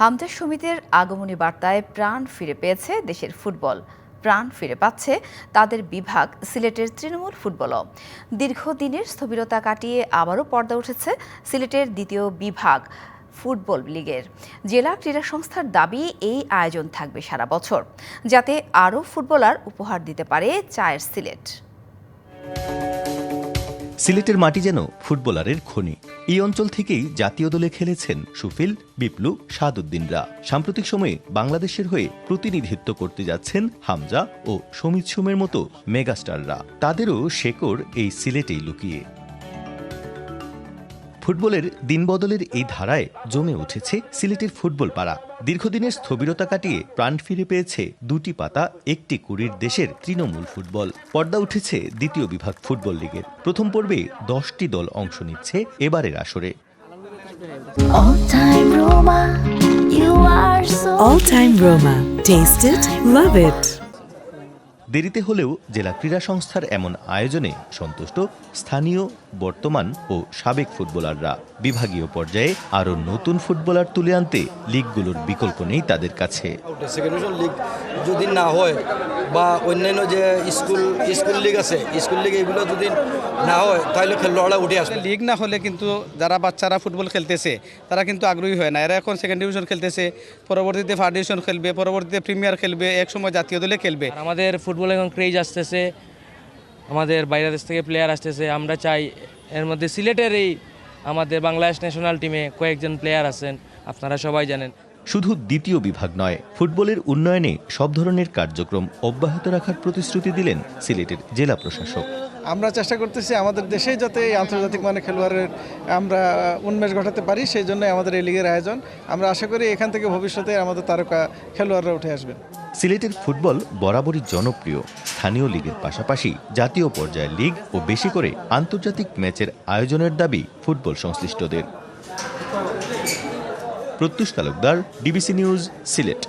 হামজা সমিতির আগমনী বার্তায় প্রাণ ফিরে পেয়েছে দেশের ফুটবল। প্রাণ ফিরে পাচ্ছে তাদের বিভাগ, সিলেটের তৃণমূল ফুটবলও। দীর্ঘদিনের স্থবিরতা কাটিয়ে আবারও পর্দা উঠেছে সিলেটের দ্বিতীয় বিভাগ ফুটবল লিগের। জেলা ক্রীড়া সংস্থার দাবি, এই আয়োজন থাকবে সারা বছর। যাতে আরও ফুটবলার উপহার দিতে পারে চায়ের সিলেট। সিলেটের মাটি যেন ফুটবলারের খনি। এই অঞ্চল থেকেই জাতীয় দলে খেলেছেন সুফিল, বিপ্লু সাদুদ্দিনরা সাম্প্রতিক সময়ে বাংলাদেশের হয়ে প্রতিনিধিত্ব করতে যাচ্ছেন হামজা ও সমিত সুমের মতো মেগাস্টাররা। তাদেরও শেকড় এই সিলেটেই লুকিয়ে। ফুটবলের দিনবদলের এই ধারায় জমে উঠেছে সিলেটের ফুটবল পাড়া দীর্ঘদিনের স্থবিরতা কাটিয়ে প্রাণ ফিরে পেয়েছে দুটি পাতা একটি কুড়ির দেশের তৃণমূল ফুটবল পর্দা উঠেছে দ্বিতীয় বিভাগ ফুটবল লিগের প্রথম পর্বে দশটি দল অংশ নিচ্ছে এবারের আসরে All time Roma, you are so All Time Roma. Taste it, love it. দেরিতে হলেও জেলা ক্রীড়া সংস্থার এমন আয়োজনে সন্তুষ্ট স্থানীয় বর্তমান ও সাবেক ফুটবলাররা। বিভাগীয় পর্যায়ে আরও নতুন ফুটবলার তুলে আনতে লিগগুলোর বিকল্প নেই তাদের কাছে। লিগ যদি না হয় বা অন্যান্য যে স্কুল স্কুল লিগ আছে স্কুল লিগ এগুলো যদি না হয় তাহলে খেলোয়াড়রা উঠে আসবে। লিগ না হলে কিন্তু যারা বাচ্চারা ফুটবল খেলতেছে তারা কিন্তু আগ্রহী হয় না। এরা এখন সেকেন্ড ডিভিশন খেলতেছে পরবর্তীতে ফার্স্ট ডিভিশন খেলবে পরবর্তীতে প্রিমিয়ার খেলবে এক সময় জাতীয় দলে খেলবে। আর আমাদের ফুটবল এখন ক্রেজ আসতেছে আমাদের বাইরের দেশ থেকে প্লেয়ার আসতেছে। আমরা চাই এর মধ্যে সিলেটের এই আমাদের বাংলাদেশ ন্যাশনাল টিমে কয়েকজন প্লেয়ার আছেন আপনারা সবাই জানেন। শুধু দ্বিতীয় বিভাগ নয় ফুটবলের উন্নয়নে সব ধরনের কার্যক্রম অব্যাহত রাখার প্রতিশ্রুতি দিলেন সিলেটের জেলা প্রশাসক। আমরা চেষ্টা করতেছি আমাদের দেশেই যাতে এই আন্তর্জাতিক মানে খেলোয়াড়ের আমরা উন্মেষ ঘটাতে পারি সেই জন্য আমাদের এই লিগের আয়োজন। আমরা আশা করি এখান থেকে ভবিষ্যতে আমাদের তারকা খেলোয়াড়রা উঠে আসবেন। সিলেটের ফুটবল বরাবরই জনপ্রিয়। স্থানীয় লিগের পাশাপাশি জাতীয় পর্যায়ের লিগ ও বেশি করে আন্তর্জাতিক ম্যাচের আয়োজনের দাবি ফুটবল সংশ্লিষ্টদের। Pratyush Talukdar DBC news, Sylhet.